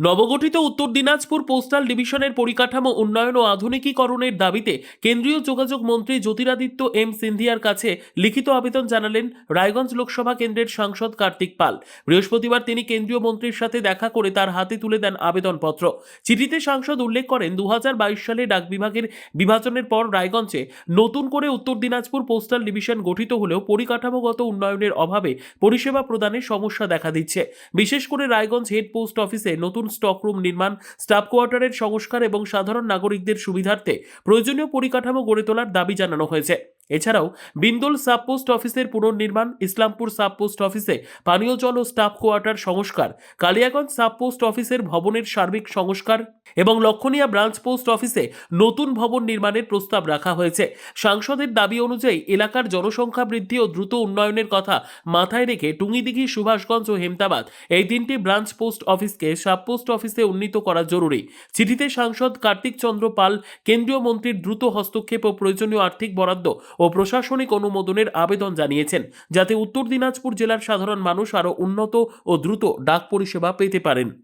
নবগঠিত উত্তর দিনাজপুর পোস্টাল ডিভিশনের পরিকাঠামো উন্নয়ন ও আধুনিকীকরণের দাবিতে কেন্দ্রীয় যোগাযোগ মন্ত্রী জ্যোতিরাদিত্য এম সিন্ধিয়ার কাছে লিখিত আবেদন জানালেন রায়গঞ্জ লোকসভা কেন্দ্রের সাংসদ কার্তিক পাল। বৃহস্পতিবার তিনি কেন্দ্রীয় মন্ত্রীর সাথে দেখা করে তার হাতে তুলে দেন আবেদনপত্র। চিঠিতে সাংসদ উল্লেখ করেন দু হাজার বাইশ সালে ডাক বিভাগের বিভাজনের পর রায়গঞ্জে নতুন করে উত্তর দিনাজপুর পোস্টাল ডিভিশন গঠিত হলেও পরিকাঠামোগত উন্নয়নের অভাবে পরিষেবা প্রদানে সমস্যা দেখা দিচ্ছে। বিশেষ করে রায়গঞ্জ হেড পোস্ট অফিসে নতুন স্টক রুম নির্মাণ স্টাফ কোয়ার্টারের সংস্কার এবং সাধারণ নাগরিকদের সুবিধার্থে প্রয়োজনীয় পরিকাঠামো গড়ে তোলার দাবি জানানো হয়েছে। এছাড়াও বিন্দুল সাব পোস্ট অফিসের পুনর্নির্মাণ, ইসলামপুর সাব পোস্ট অফিসে পানীয় জল ও স্টাফ কোয়ার্টার সংস্কার, কালিয়াগঞ্জ সাব পোস্ট অফিসের ভবনের সার্বিক সংস্কার এবং লক্ষণীয়া ব্রাঞ্চ পোস্ট অফিসে নতুন ভবন নির্মাণের প্রস্তাব রাখা হয়েছে। সাংসদের দাবি অনুযায়ী এলাকার জনসংখ্যা বৃদ্ধি ও দ্রুত উন্নয়নের কথা মাথায় রেখে টুঙ্গিদিঘি, সুভাষগঞ্জ ও হেমতাবাদ এই তিনটি ব্রাঞ্চ পোস্ট অফিসকে সাব পোস্ট অফিসে উন্নীত করা জরুরি। চিঠিতে সাংসদ কার্তিক চন্দ্র পাল, কেন্দ্রীয় মন্ত্রীর দ্রুত হস্তক্ষেপ ও প্রয়োজনীয় আর্থিক বরাদ্দ ও প্রশাসনিক অনুমোদনের আবেদন জানিয়েছেন, যাতে উত্তর দিনাজপুর জেলার সাধারণ মানুষ আরও উন্নত ও দ্রুত ডাক পরিষেবা পেতে পারেন।